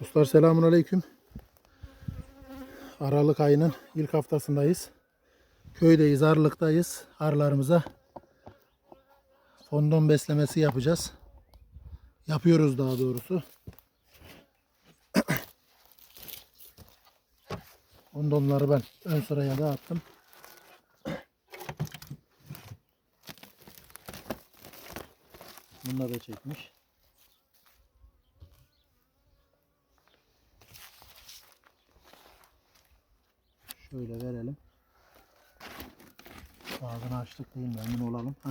Dostlar selamun aleyküm. Aralık ayının ilk haftasındayız. Köydeyiz, Arlık'tayız. Arılarımıza fondon beslemesi yapacağız. Yapıyoruz daha doğrusu. Fondonları ben ön sıraya dağıttım. Bunlar da çekmiş. Şöyle verelim. Ağzını açtık değil mi? Emin olalım. Heh.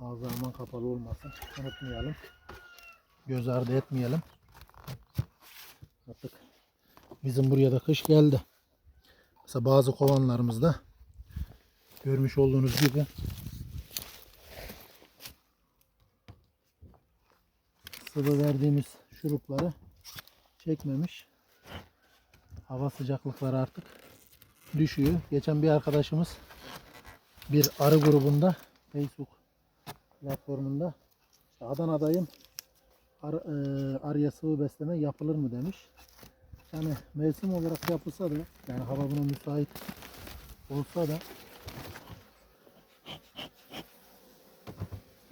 Ağzı aman kapalı olmasın. Unutmayalım. Göz ardı etmeyelim. Artık bizim buraya da kış geldi. Mesela bazı kovanlarımızda görmüş olduğunuz gibi sıvı verdiğimiz şurupları çekmemiş. Hava sıcaklıkları artık düşüyor. Geçen bir arkadaşımız bir arı grubunda Facebook platformunda Adana'dayım arı, e, arıya sıvı besleme yapılır mı demiş. Yani mevsim olarak yapılsa da yani hava buna müsait olsa da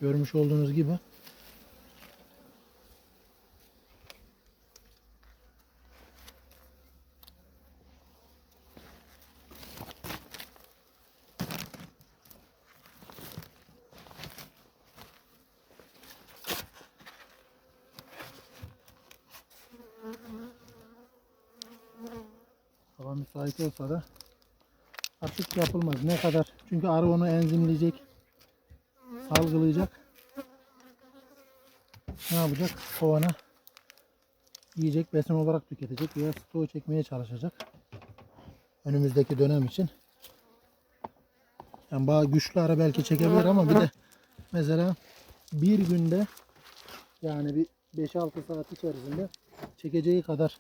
görmüş olduğunuz gibi müsait olsa da artık yapılmaz. Ne kadar? Çünkü arı onu enzimleyecek, salgılayacak. Ne yapacak? Kovana yiyecek, besin olarak tüketecek veya stoğu çekmeye çalışacak. Önümüzdeki dönem için. Yani bazı güçlü ara belki çekebilir ama bir de mesela bir günde yani bir 5-6 saat içerisinde çekeceği kadar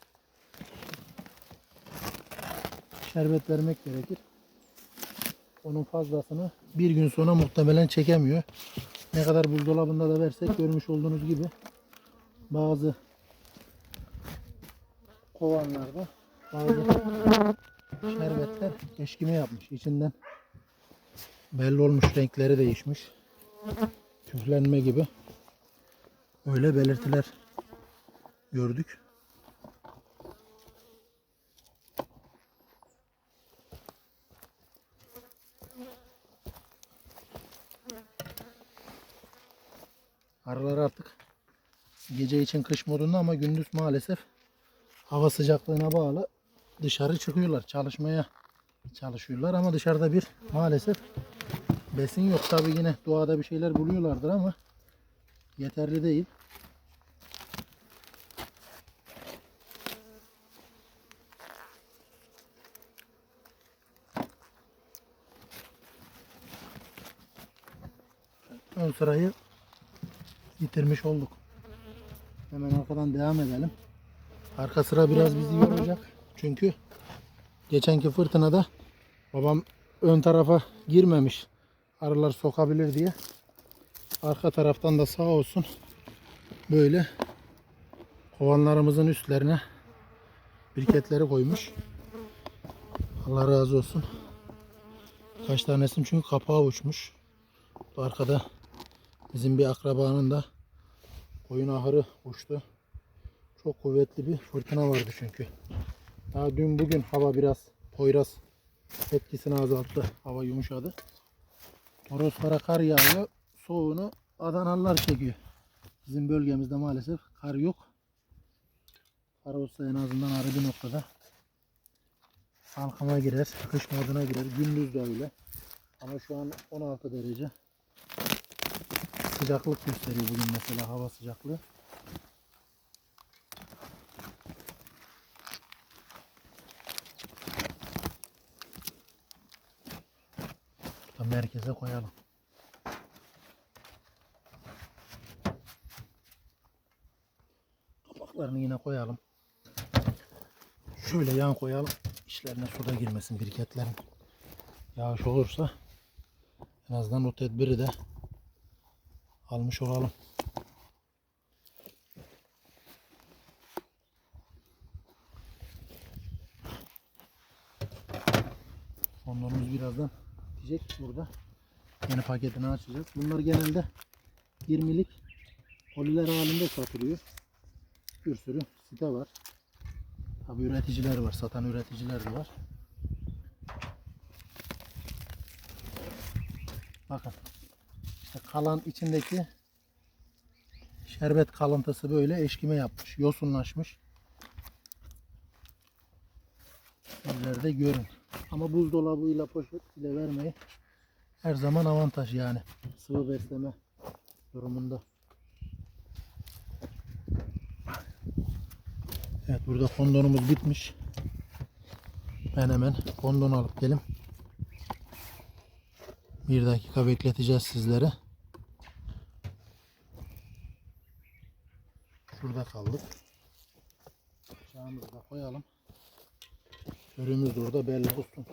şerbet vermek gerekir. Onun fazlasını bir gün sonra muhtemelen çekemiyor. Ne kadar buzdolabında da versek görmüş olduğunuz gibi bazı kovanlarda bazı şerbetler eşkime yapmış. İçinden belli olmuş renkleri değişmiş. Küflenme gibi. Öyle belirtiler gördük. Arılar artık gece için kış modunda ama gündüz maalesef hava sıcaklığına bağlı dışarı çıkıyorlar. Çalışmaya çalışıyorlar ama dışarıda bir maalesef besin yok. Tabi yine doğada bir şeyler buluyorlardır ama yeterli değil. Ön sırayı bitirmiş olduk. Hemen arkadan devam edelim. Arka sıra biraz bizi yoracak. Çünkü geçenki fırtınada babam ön tarafa girmemiş. Arılar sokabilir diye. Arka taraftan da sağ olsun böyle kovanlarımızın üstlerine biriketleri koymuş. Allah razı olsun. Kaç tanesinin çünkü kapağı uçmuş. Arkada bizim bir akrabanın da koyun ahırı uçtu. Çok kuvvetli bir fırtına vardı çünkü. Daha dün bugün hava biraz Poyraz etkisini azalttı. Hava yumuşadı. Toroslara kar yağıyor. Soğuğunu Adanalılar çekiyor. Bizim bölgemizde maalesef kar yok. Kar olsa en azından arı bir noktada salkıma girer, kış moduna girer. Gündüz de öyle. Ama şu an 16 derece sıcaklık gösteriyor bugün mesela hava sıcaklığı. Merkeze koyalım. Kapaklarını yine koyalım. Şöyle yan koyalım. İçlerine suda girmesin biriketlerin. Yağış olursa en azından o tedbiri de almış olalım. Onlarımız birazdan bitecek burada. Yeni paketini açacağız. Bunlar genelde 20'lik koliler halinde satılıyor. Bir sürü site var. Tabi üreticiler var. Satan üreticiler de var. Bakın Kalan içindeki şerbet kalıntısı böyle eşkime yapmış. Yosunlaşmış. Sizler de görün. Ama buzdolabıyla poşet ile vermeyi her zaman avantaj yani. Sıvı besleme durumunda. Evet burada kondonumuz bitmiş. Ben hemen kondon alıp gelim. Bir dakika bekleteceğiz sizlere. Şurada kaldık. Bıçağımızı da koyalım. Körümüz de orada belli olsun.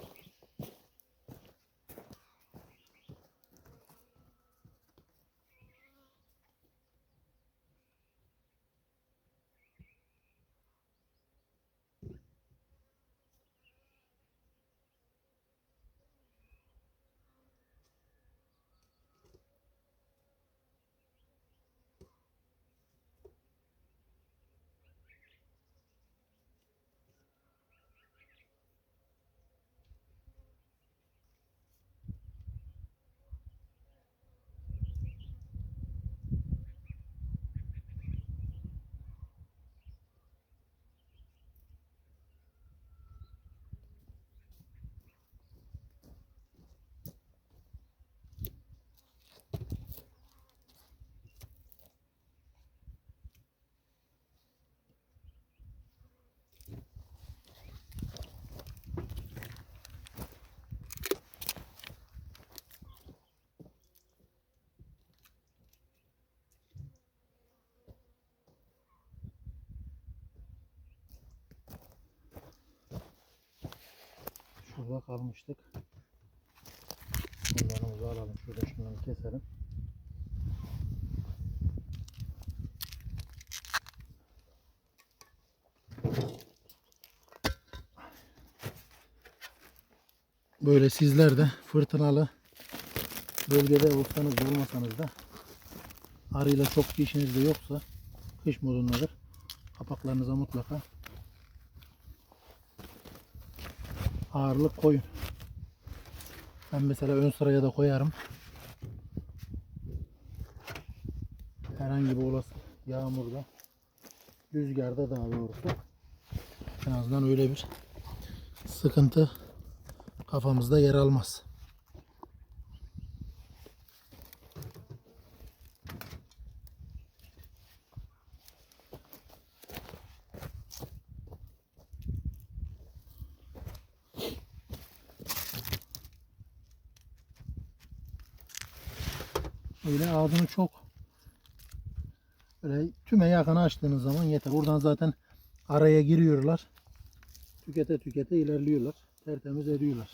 Şurada kalmıştık. Bunlarımızı alalım. Şurada şunları keselim. Böyle sizler de fırtınalı bölgede olsanız da olmasanız da arıyla çok bir işiniz de yoksa kış modundadır. Kapaklarınıza mutlaka ağırlık koyun. Ben mesela ön sıraya da koyarım. Herhangi bir olası yağmurda, rüzgarda daha doğrusu en azından öyle bir sıkıntı kafamızda yer almaz. Öyle ağzını çok böyle tüme yakın açtığınız zaman yeter. Oradan zaten araya giriyorlar. Tükete tükete ilerliyorlar. Tertemiz ediyorlar.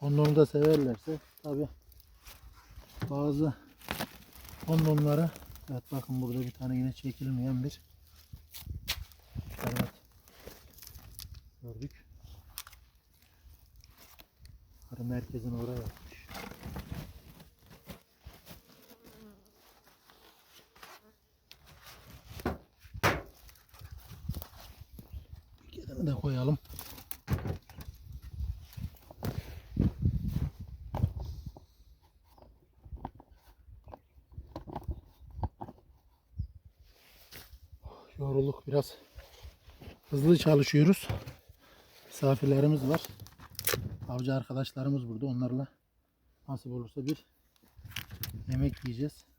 Onları da severlerse tabi bazı onlara evet bakın burada bir tane yine çekilmeyen bir evet gördük. Arı merkezini oraya da koyalım. Yorulduk biraz. Hızlı çalışıyoruz. Misafirlerimiz var. Avcı arkadaşlarımız burada. Onlarla nasip olursa bir yemek yiyeceğiz.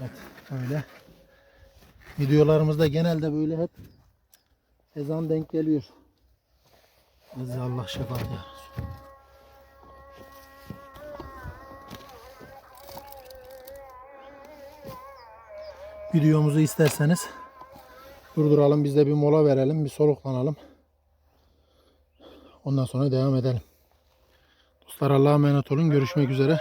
Evet, öyle. Videolarımızda genelde böyle hep ezan denk geliyor. Bizi Allah şefaat ya. videomuzu isterseniz durduralım. Biz de bir mola verelim. Bir soluklanalım. Ondan sonra devam edelim. Dostlar Allah'a emanet olun. Görüşmek üzere.